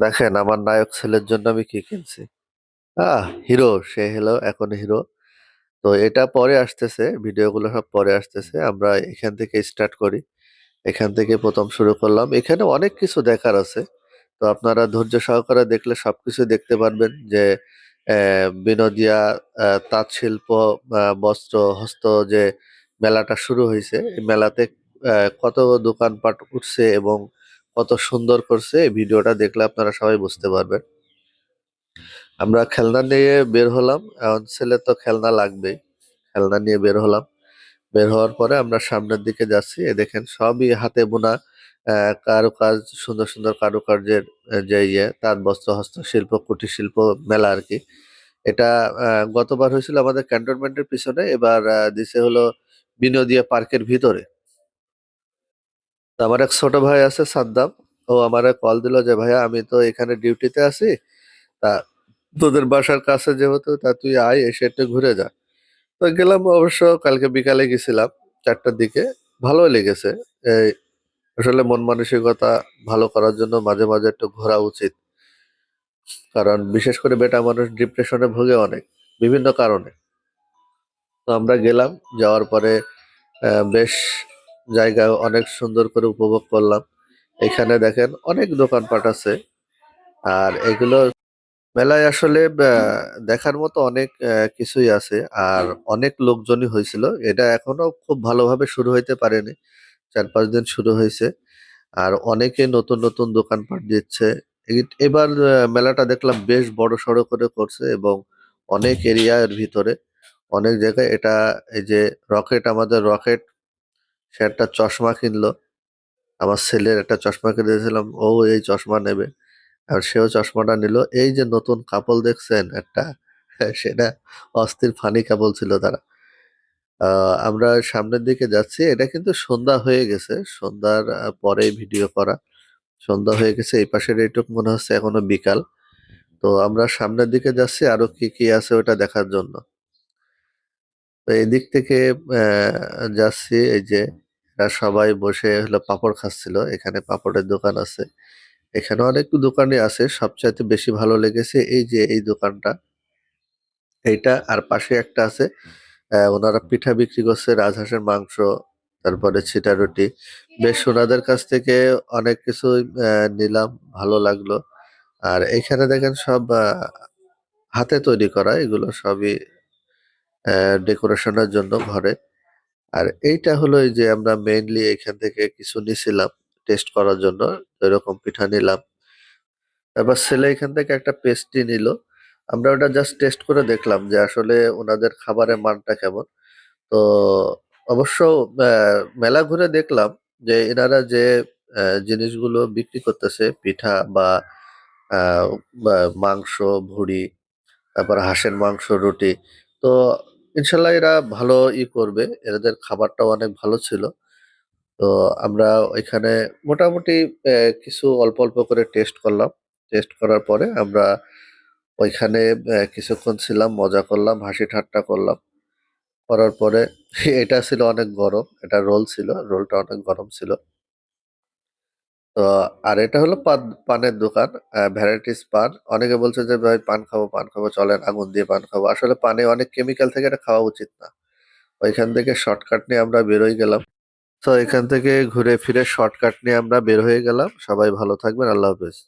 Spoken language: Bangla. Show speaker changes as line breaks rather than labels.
দেখেন, আমার নায়ক ছেলের জন্য আমি কি কিনছি? আহ, হিরো, সে হলো এখন হিরো। তো এটা পরে আসতেছে, ভিডিওগুলো সব পরে আসতেছে। আমরা এখান থেকে স্টার্ট করি। এখান থেকে প্রথম শুরু করলাম। এখানে অনেক কিছু দেখার আছে। তো আপনারা ধৈর্য সহকারে দেখলে সব কিছু দেখতে পারবেন যে বিনোদিয়া তাঁত শিল্প বস্ত্র, হস্ত যে মেলাটা শুরু হয়েছে, এই মেলাতে কত দোকানপাট উঠছে এবং কত সুন্দর করছে। এই ভিডিওটা দেখলে আপনারা সবাই বুঝতে পারবেন। আমরা খেলনা নিয়ে বের হলাম। এখন ছেলে তো খেলনা লাগবেই। খেলনা নিয়ে বের হলাম। বের হওয়ার পরে আমরা সামনের দিকে যাচ্ছি। এ দেখেন সবই হাতে বোনা কারুকাজ সুন্দর সুন্দর কারুকার্যের যে ইয়ে তাঁত বস্ত্র হস্তশিল্প কুটির শিল্প মেলা আর কি। এটা গতবার হয়েছিল আমাদের ক্যান্টনমেন্টের পিছনে। এবার দিছে হলো বিনোদিয়া পার্কের ভিতরে। আমার এক ছোট ভাই আছে সাদ্দাম। ও আমারে কল দিল যে, ভাইয়া, আমি তো এখানে ডিউটিতে আছি। তা তোদের বাসার কাছে যেহেতু, তা তুই আয়, এসে একটু ঘুরে যা। তো গেলাম অবশ্য, কালকে বিকালে গেছিলাম চারটার দিকে। ভালোই লেগেছে। এই আসলে মন মানসিকতা ভালো করার জন্য মাঝে মাঝে একটু ঘোরা উচিত। কারণ বিশেষ করে বেটা মানুষ ডিপ্রেশনে ভোগে অনেক, বিভিন্ন কারণে। তো আমরা গেলাম, যাওয়ার পরে বেশ জায়গা অনেক সুন্দর করে উপভোগ করলাম। এখানে দেখেন অনেক দোকানপাট আছে। আর এগুলো মেলায় আসলে দেখার মতো অনেক কিছুই আছে। আর অনেক লোকজনই হয়েছিল। এটা এখনও খুব ভালোভাবে শুরু হইতে পারেনি। চার পাঁচ দিন শুরু হয়েছে। আর অনেকে নতুন নতুন দোকানপাট দিচ্ছে। এবার মেলাটা দেখলাম বেশ বড় সড়ো করে করছে এবং অনেক এরিয়ার ভিতরে অনেক জায়গায় এটা, এই যে রকেট, আমাদের রকেট সে একটা চশমা কিনলো। আমার ছেলের একটা চশমা কিনে দিয়েছিলাম ও এই চশমা নেবে। আর সেও চশমাটা নিল। এই যে নতুন কাপল দেখছেন একটা সেটা অস্থির ফানি কাপল ছিল তারা। আমরা সামনের দিকে যাচ্ছি। এটা কিন্তু সন্ধ্যা হয়ে গেছে। সন্ধ্যার আহ, পরে ভিডিও করা। সন্ধ্যা হয়ে গেছে। এই পাশের এইটুক মনে হচ্ছে এখনও বিকাল। তো আমরা সামনের দিকে যাচ্ছি। আরও কি কি আছে ওটা দেখার জন্য। তো এই দিক থেকে যাচ্ছি এই যে সবাই বসে হলো পাপড় খাচ্ছিল। এখানে পাপড়ের দোকান আছে। এখানে অনেক দোকানই আছে। সবচাইতে বেশি ভালো লেগেছে এই যে এই দোকানটা। এইটা আর পাশে একটা আছে ওনারা পিঠা বিক্রি করছে রাজহাঁসের মাংস, তারপরে ছিটা রুটি। বেশ ওনাদের কাছ থেকে অনেক কিছু নিলাম, ভালো লাগল। আর এখানে দেখেন সব হাতে তৈরি করা, এগুলো সবই ডেকোরেশনের জন্য ঘরে। আর এইটা হলো এই যে আমরা মেইনলি এখান থেকে কিছু নিছিলাম টেস্ট করার জন্য এরকম পিঠা নিলাম। তারপর ছেলে এখান থেকে একটা পেস্ট্রি নিল। আমরা ওটা জাস্ট টেস্ট করে দেখলাম যে আসলে ওনাদের খাবারের মানটা কেমন। তো অবশ্য মেলা ঘুরে দেখলাম যে এনারা যে জিনিসগুলো বিক্রি করতেছে, পিঠা বা মাংস, ভুড়ি, তারপর হাঁসের মাংস, রুটি তো ইনশাল্লাহ এরা ভালো ই করবে। এদের খাবারটাও অনেক ভালো ছিল। তো আমরা ওইখানে মোটামুটি কিছু অল্প অল্প করে টেস্ট করলাম। টেস্ট করার পরে আমরা ওইখানে কিছুক্ষণ ছিলাম, মজা করলাম, হাসি ঠাট্টা করলাম। করার পরে, এটা ছিল অনেক গরম, এটা রোল ছিল রোলটা অনেক গরম ছিল। তো, আর এটা হলো পান, পানের দোকান ভ্যারাইটিস পান। অনেকে বলছে যে, ভাই, পান খাব পান খাব, চলেন, আগুন দিয়ে পান খাব। আসলে পানে অনেক কেমিক্যাল থেকে এটা খাওয়া উচিত না। ওইখান থেকে শর্টকাট নিয়ে আমরা বেরোই গেলাম। তো, এখান থেকে ঘুরে ফিরে শর্টকাট নিয়ে আমরা বের হয়ে গেলাম। সবাই ভালো থাকবেন। আল্লাহ হাফেজ।